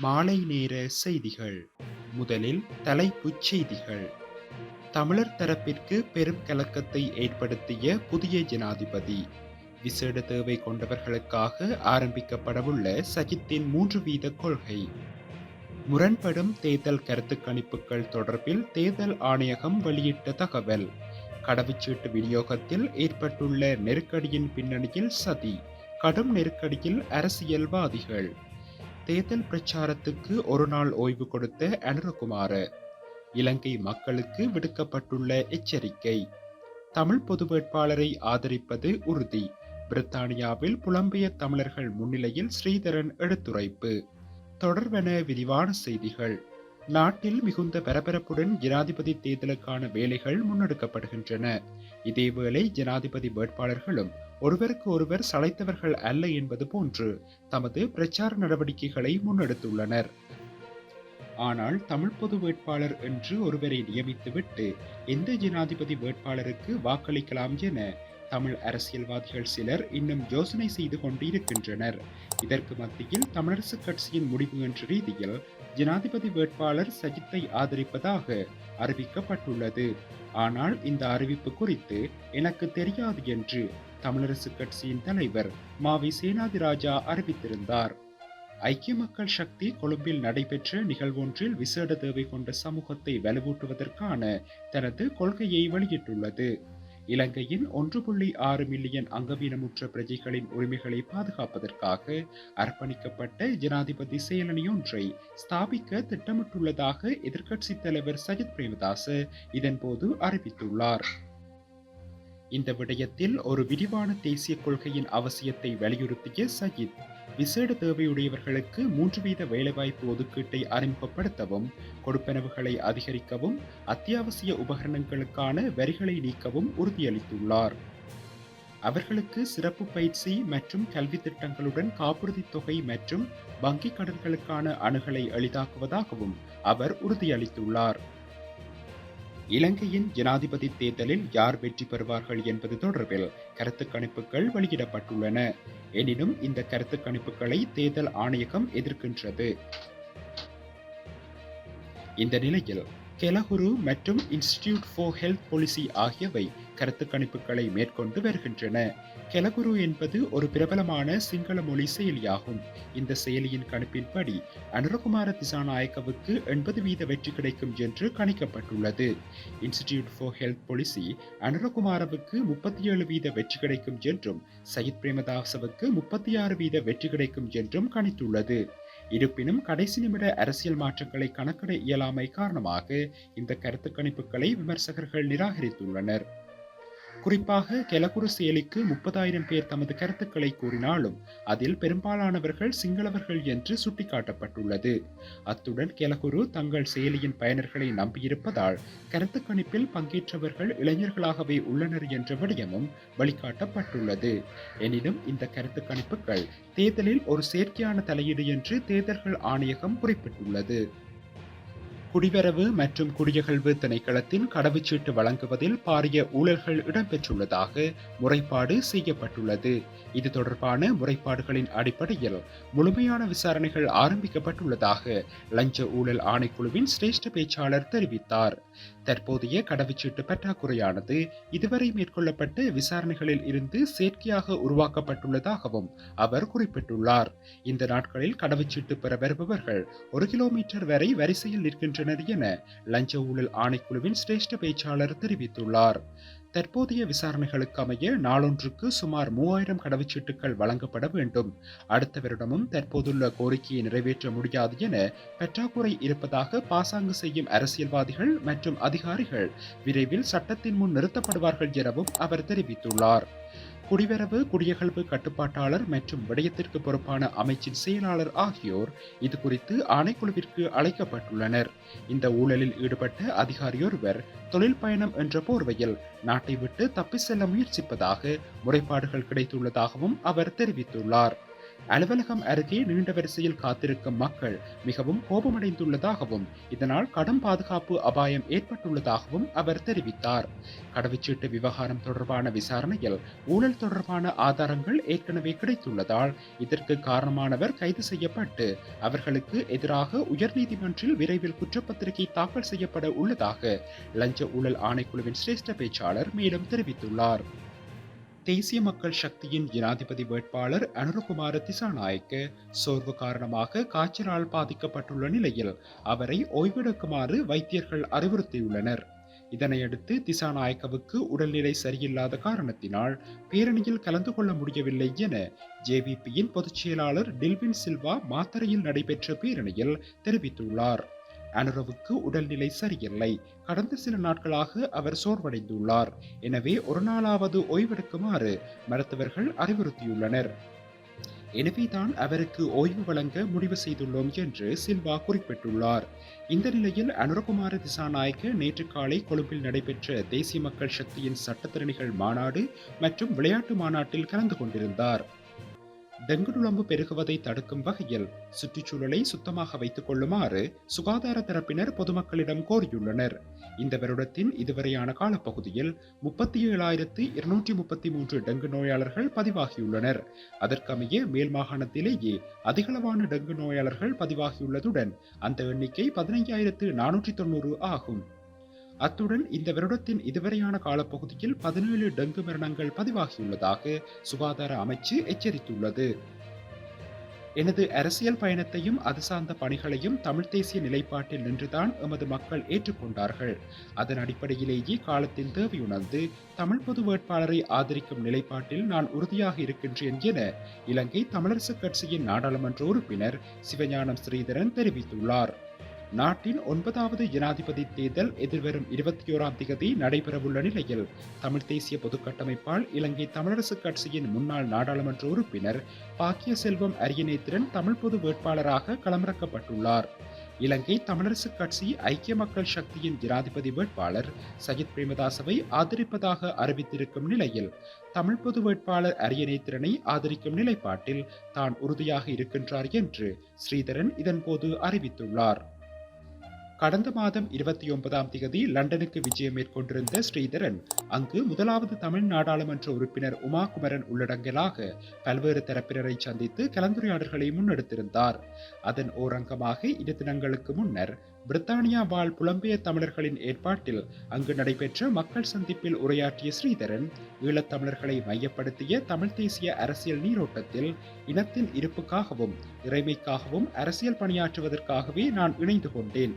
மாலை நேர செய்திகள். முதலில் தலைப்புச் செய்திகள். தமிழர் தரப்பிற்கு பெரும் கலக்கத்தை ஏற்படுத்திய புதிய ஜனாதிபதி. விசேட தேவை கொண்டவர்களுக்காக ஆரம்பிக்கப்படவுள்ள சஜித்தின் மூன்று வீத கொள்கை. முரண்படும் தேர்தல் கருத்து கணிப்புகள் தொடர்பில் தேர்தல் ஆணையகம் வெளியிட்ட தகவல். கடவுச்சீட்டு விநியோகத்தில் ஏற்பட்டுள்ள நெருக்கடியின் பின்னணியில் சதி. கடும் நெருக்கடியில் அரசியல்வாதிகள். தேர்தல் பிரச்சாரத்துக்கு ஒரு நாள் ஓய்வு கொடுத்த அனுரகுமார இலங்கை மக்களுக்கு விடுக்கப்பட்டுள்ள எச்சரிக்கை. தமிழ் பொது வேட்பாளரை ஆதரிப்பது உறுதி. பிரித்தானியாவில் புலம்பெயர் தமிழர்கள் முன்னிலையில் ஸ்ரீதரன் எடுத்துரைப்பு. தொடர்வென விரிவான செய்திகள். நாட்டில் மிகுந்த பரபரப்புடன் ஜனாதிபதி தேர்தலுக்கான வேலைகள் முன்னெடுக்கப்படுகின்றன. இதேவேளை ஜனாதிபதி வேட்பாளர்களும் ஒருவருக்கு ஒருவர் சளைத்தவர்கள் அல்ல என்பது போன்று தமது பிரச்சார நடவடிக்கைகளை முன்னெடுத்துள்ளனர். ஆனால் தமிழ் பொது வேட்பாளர் என்று ஒருவரை நியமித்துவிட்டு எந்த ஜனாதிபதி வேட்பாளருக்கு வாக்களிக்கலாம் என தமிழ் அரசியல்வாதிகள் சிலர் இன்னும் யோசனை செய்து கொண்டிருக்கின்றனர். இதற்கு மத்தியில் தமிழரசு கட்சியின் முடிவு என்ற ரீதியில் ஜனாதிபதி வேட்பாளர் சஜித்தை ஆதரிப்பதாக அறிவிக்கப்பட்டுள்ளது. ஆனால் இந்த அறிவிப்பு குறித்து எனக்கு தெரியாது என்று தமிழரசு கட்சியின் தலைவர் மாவி சேனாதிராஜா அறிவித்திருந்தார். ஐக்கிய மக்கள் சக்தி கொழும்பில் நடைபெற்ற நிகழ்வொன்றில் விசேட தேவை கொண்ட சமூகத்தை வலுவூட்டுவதற்கான தனது கொள்கையை வெளியிட்டுள்ளது. இலங்கையின் ஒன்று புள்ளி ஆறு மில்லியன் அங்கவீனமுற்ற பிரஜைகளின் உரிமைகளை பாதுகாப்பதற்காக அர்ப்பணிக்கப்பட்ட ஜனாதிபதி செயலணியொன்றை ஸ்தாபிக்க திட்டமிட்டுள்ளதாக எதிர்க்கட்சித் தலைவர் சஜித் பிரேமதாச இதன்போது அறிவித்துள்ளார். இந்த விடயத்தில் ஒரு விரிவான தேசிய கொள்கையின் அவசியத்தை வலியுறுத்திய சஜித் விசேட தேவையுடையவர்களுக்கு மூன்று வீத வேலைவாய்ப்பு ஒதுக்கீட்டை அறிமுகப்படுத்தவும் கொடுப்பனவுகளை அதிகரிக்கவும் அத்தியாவசிய உபகரணங்களுக்கான வரிகளை நீக்கவும் உறுதியளித்துள்ளார். அவர்களுக்கு சிறப்பு பயிற்சி மற்றும் கல்வி திட்டங்களுடன் காப்புறுதி தொகை மற்றும் வங்கிக் கடன்களுக்கான அணுகலை எளிதாக்குவதாகவும் அவர் உறுதியளித்துள்ளார். இலங்கையின் ஜனாதிபதி தேர்தலில் யார் வெற்றி பெறுவார்கள் என்பது தொடர்பில் கருத்து கணிப்புகள் வெளியிடப்பட்டுள்ளன. எனினும் இந்த கருத்து கணிப்புகளை தேர்தல் ஆணையகம் எதிர்க்கின்றது. இந்த நிலையில் கெலகுரு மற்றும் இன்ஸ்டிடியூட் ஃபார் ஹெல்த் பாலிசி ஆகியவை கருத்து கணிப்புகளை மேற்கொண்டு வருகின்றன. கெலகுரு என்பது ஒரு பிரபலமான சிங்கள மொழி செயலியாகும். இந்த செயலியின் கணிப்பின்படி அனுரகுமார திசாநாயக்கவுக்கு எண்பது வீத வெற்றி கிடைக்கும் என்று கணிக்கப்பட்டுள்ளது. இன்ஸ்டிடியூட் ஃபார் ஹெல்த் பாலிசி அனுரகுமாரவுக்கு முப்பத்தி ஏழு வீத வெற்றி கிடைக்கும் என்றும் சயித் பிரேமதாசவுக்கு முப்பத்தி ஆறு வீத வெற்றி கிடைக்கும் என்றும் கணித்துள்ளது. இருப்பினும் கடைசி நிமிட அரசியல் மாற்றங்களை கணக்கிட இயலாமை காரணமாக இந்த கருத்து கணிப்புகளை விமர்சகர்கள் நிராகரித்துள்ளனர். குறிப்பாக கெலகுரு செயலிக்கு முப்பதாயிரம் பேர் தமது கருத்துக்களை கூறினாலும் அதில் பெரும்பாலானவர்கள் சிங்களவர்கள் என்று சுட்டிக்காட்டப்பட்டுள்ளது. அத்துடன் கெலகுரு தங்கள் செயலியின் பயனர்களை நம்பியிருப்பதால் கருத்து கணிப்பில் பங்கேற்றவர்கள் இளைஞர்களாகவே உள்ளனர் என்ற விடயமும் வழிகாட்டப்பட்டுள்ளது. எனினும் இந்த கருத்து கணிப்புகள் தேர்தலில் ஒரு செயற்கையான தலையீடு என்று தேர்தல்கள் ஆணையகம் குறிப்பிட்டுள்ளது. குடிவரவு மற்றும் குடியகழ்வு திணைக்களத்தின் கடவுச்சீட்டு வழங்குவதில் பாரிய ஊழல்கள் இடம்பெற்றுள்ளதாக முறைப்பாடு செய்யப்பட்டுள்ளது. இது தொடர்பான முறைப்பாடுகளின் அடிப்படையில் முழுமையான விசாரணைகள் ஆரம்பிக்கப்பட்டுள்ளதாக லஞ்ச ஊழல் ஆணைக்குழுவின் சிரேஷ்ட பேச்சாளர் தெரிவித்தார். தற்போதைய கடவுச்சீட்டு பற்றாக்குறையானது இதுவரை மேற்கொள்ளப்பட்ட விசாரணைகளில் இருந்து செயற்கையாக உருவாக்கப்பட்டுள்ளதாகவும் அவர் குறிப்பிட்டுள்ளார். இந்த நாட்களில் கடவுச்சீட்டு பெற வருபவர்கள் ஒரு கிலோமீட்டர் வரை வரிசையில் வருகின்றனர் என லஞ்ச ஊழல் ஆணைக்குழுவின் சிரேஷ்ட பேச்சாளர் தெரிவித்துள்ளார். தற்போதைய விசாரணைகளுக்கு அமைய நாளொன்றுக்கு சுமார் மூவாயிரம் கடவுச்சீட்டுகள் வழங்கப்பட வேண்டும். அடுத்த வருடமும் தற்போதுள்ள கோரிக்கையை நிறைவேற்ற முடியாது என பற்றாக்குறை இருப்பதாக பாசாங்கு செய்யும் அரசியல்வாதிகள் மற்றும் அதிகாரிகள் விரைவில் சட்டத்தின் முன் நிறுத்தப்படுவார்கள் எனவும் அவர் தெரிவித்துள்ளார். குடிவரவு குடியகழ்வு கட்டுப்பாட்டாளர் மற்றும் விடயத்திற்கு பொறுப்பான அமைச்சின் செயலாளர் ஆகியோர் இது குறித்து ஆணைக்குழுவிற்கு அழைக்கப்பட்டுள்ளனர். இந்த ஊழலில் ஈடுபட்ட அதிகாரியொருவர் தொழில் பயணம் என்ற போர்வையில் நாட்டை விட்டு தப்பி செல்ல முயற்சிப்பதாக முறைப்பாடுகள் கிடைத்துள்ளதாகவும் அவர் தெரிவித்துள்ளார். அலுவலகம் அருகே நீண்ட வரிசையில் காத்திருக்கும் மக்கள் மிகவும் கோபமடைந்துள்ளதாகவும் இதனால் கடும் பாதுகாப்பு அபாயம் ஏற்பட்டுள்ளதாகவும் அவர் தெரிவித்தார். கடவுச்சீட்டு விவகாரம் தொடர்பான விசாரணையில் ஊழல் தொடர்பான ஆதாரங்கள் ஏற்கனவே கிடைத்துள்ளதால் இதற்கு காரணமானவர் கைது செய்யப்பட்டு அவர்களுக்கு எதிராக உயர்நீதிமன்றில் விரைவில் குற்றப்பத்திரிகை தாக்கல் செய்யப்பட உள்ளதாக லஞ்ச ஊழல் ஆணைக்குழுவின் சிரேஷ்ட பேச்சாளர் மேலும் தெரிவித்துள்ளார். தேசிய மக்கள் சக்தியின் ஜனாதிபதி வேட்பாளர் அனுரகுமார திசாநாயக்க சோர்வு காரணமாக காய்ச்சலால் பாதிக்கப்பட்டுள்ள நிலையில் அவரை ஓய்வெடுக்குமாறு வைத்தியர்கள் அறிவுறுத்தியுள்ளனர். இதனையடுத்து திசாநாயக்கவுக்கு உடல்நிலை சரியில்லாத காரணத்தினால் பேரணியில் கலந்து கொள்ள முடியவில்லை என ஜேவிபியின் பொதுச் செயலாளர் டில்வின் சில்வா மாத்தரையில் நடைபெற்ற பேரணியில் தெரிவித்துள்ளார். அனுரவுக்கு உடல்நிலை சரியில்லை. கடந்த சில நாட்களாக அவர் சோர்வடைந்துள்ளார். எனவே ஒரு நாளாவது ஓய்வெடுக்குமாறு மருத்துவர்கள் அறிவுறுத்தியுள்ளனர். எனவேதான் அவருக்கு ஓய்வு வழங்க முடிவு செய்துள்ளோம் என்று சில்வா குறிப்பிட்டுள்ளார். இந்த நிலையில் அனுரகுமார திசாநாயக்க நேற்று காலை கொழும்பில் நடைபெற்ற தேசிய மக்கள் சக்தியின் சட்டத்திறனிகள் மாநாடு மற்றும் விளையாட்டு மாநாட்டில் கலந்து கொண்டிருந்தார். டெங்கு நுழம்பு பெருகுவதை தடுக்கும் வகையில் சுற்றுச்சூழலை சுத்தமாக வைத்துக் கொள்ளுமாறு சுகாதார தரப்பினர் பொதுமக்களிடம் கோரியுள்ளனர். இந்த வருடத்தின் இதுவரையான காலப்பகுதியில் முப்பத்தி ஏழாயிரத்து இருநூற்றி முப்பத்தி மூன்று டெங்கு நோயாளர்கள் பதிவாகியுள்ளனர். அதற்கமைய மேல் மாகாணத்திலேயே அதிகளவான டெங்கு நோயாளர்கள் பதிவாகியுள்ளதுடன் அந்த எண்ணிக்கை பதினைஞ்சாயிரத்து நானூற்றி தொண்ணூறு ஆகும். அத்துடன் இந்த வருடத்தின் இதுவரையான காலப்பகுதியில் பதினேழு டெங்கு மரணங்கள் பதிவாகியுள்ளதாக சுகாதார அமைச்சு எச்சரித்துள்ளது. எனது அரசியல் பயணத்தையும் அது சார்ந்த பணிகளையும் தமிழ் தேசிய நிலைப்பாட்டில் நின்றுதான் எமது மக்கள் ஏற்றுக்கொண்டார்கள். அதன் அடிப்படையிலேயே காலத்தின் தேவையுணர்ந்து தமிழ் பொது வேட்பாளரை ஆதரிக்கும் நிலைப்பாட்டில் நான் உறுதியாக இருக்கின்றேன் என இலங்கை தமிழரசுக் கட்சியின் நாடாளுமன்ற உறுப்பினர் சிவஞானம் ஸ்ரீதரன் தெரிவித்துள்ளார். நாட்டின் ஒன்பதாவது ஜனாதிபதி தேர்தல் எதிர்வரும் இருபத்தி ஓராம் திகதி நடைபெறவுள்ள நிலையில் தமிழ் தேசிய பொதுக்கட்டமைப்பால் இலங்கை தமிழரசுக் கட்சியின் முன்னாள் நாடாளுமன்ற உறுப்பினர் பாக்கிய செல்வம் அரியநேத்திரன் தமிழ் பொது வேட்பாளராக களமிறக்கப்பட்டுள்ளார். இலங்கை தமிழரசுக் கட்சி ஐக்கிய மக்கள் சக்தியின் ஜனாதிபதி வேட்பாளர் சஜித் பிரேமதாசவை ஆதரிப்பதாக அறிவித்திருக்கும் நிலையில் தமிழ் பொது வேட்பாளர் அரியணைத்திறனை ஆதரிக்கும் நிலைப்பாட்டில் தான் உறுதியாக இருக்கின்றார் என்று ஸ்ரீதரன் இதன்போது அறிவித்துள்ளார். கடந்த மாதம் இருபத்தி ஒன்பதாம் தேதி லண்டனுக்கு விஜயம் மேற்கொண்டிருந்த ஸ்ரீதரன் அங்கு முதலாவது தமிழ் நாடாளுமன்ற உறுப்பினர் உமா குமரன் உள்ளடங்கலாக பல்வேறு தரப்பினரை சந்தித்து கலந்துரையாடல்களை முன்னெடுத்திருந்தார். அதன் ஓரங்கமாக இரு தினங்களுக்கு முன்னர் பிரித்தானியா வாழ் புலம்பெயர் தமிழர்களின் ஏற்பாட்டில் அங்கு நடைபெற்ற மக்கள் சந்திப்பில் உரையாற்றிய ஸ்ரீதரன் ஈழத்தமிழர்களை மையப்படுத்திய தமிழ் தேசிய அரசியல் நீரோட்டத்தில் இனத்தின் இருப்புக்காகவும் இறைமைக்காகவும் அரசியல் பணியாற்றுவதற்காகவே நான் இணைந்து கொண்டேன்.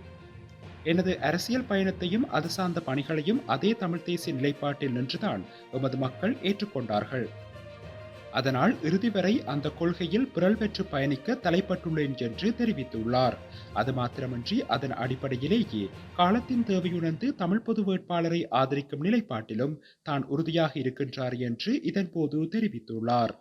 எனது அரசியல் பயணத்தையும் அது சார்ந்த பணிகளையும் அதே தமிழ் தேசிய நிலைப்பாட்டில் நின்றுதான் எமது மக்கள் ஏற்றுக்கொண்டார்கள். அதனால் இறுதி வரை அந்த கொள்கையில் புரள் பெற்று பயணிக்க தலைப்பட்டுள்ளேன் என்று தெரிவித்துள்ளார். அது மாத்திரமன்றி அதன் அடிப்படையிலேயே காலத்தின் தேவையுணர்ந்து தமிழ் பொது வேட்பாளரை ஆதரிக்கும் நிலைப்பாட்டிலும் தான் உறுதியாக இருக்கின்றார் என்று இதன்போது தெரிவித்துள்ளார்.